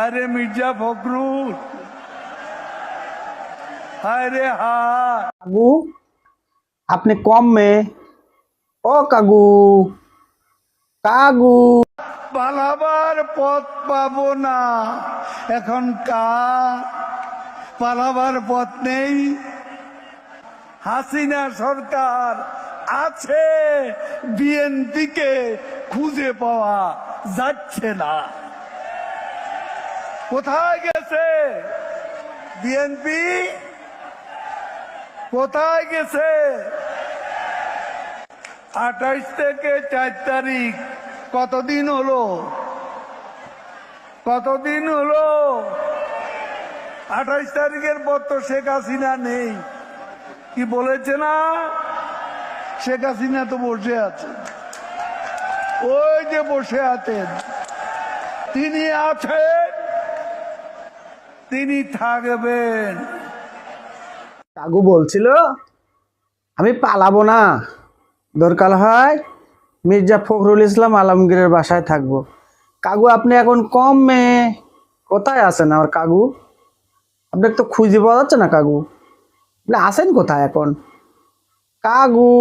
আরে মির্জা ফখরুল। আরে হায় কাকু আপনি কম মেয়ে। ও কাকু কাকু। পালাবার পথ পাবো না। এখন কার পালাবার পথ নেই। হাসিনা সরকার আছে। বিএনপিকে খুঁজে পাওয়া যাচ্ছে না। কোথায় গেছে? বিএনপি কোথায় গেছে? আঠাইশ থেকে চার তারিখ। কতদিন হলো? কতদিন হলো? আঠাইশ তারিখের পর তো শেখ হাসিনা নেই। কি বলেছে না? শেখ হাসিনা তো বসে আছে। ওই যে বসে আছেন। তিনি আছেন। তিনি থাকবেন। কাকু বলছিল, আমি পালাবো না। দরকার হয় মির্জা ফখরুল ইসলাম আলমগীরের বাসায় থাকব। কাকু, আপনি এখন কম মেয়ে। কোথায় আছেন আমার কাকু? আপনাকে তো খুঁজে পাওয়া যাচ্ছে না কাকু। আপনি আছেন কোথায় এখন? কাকু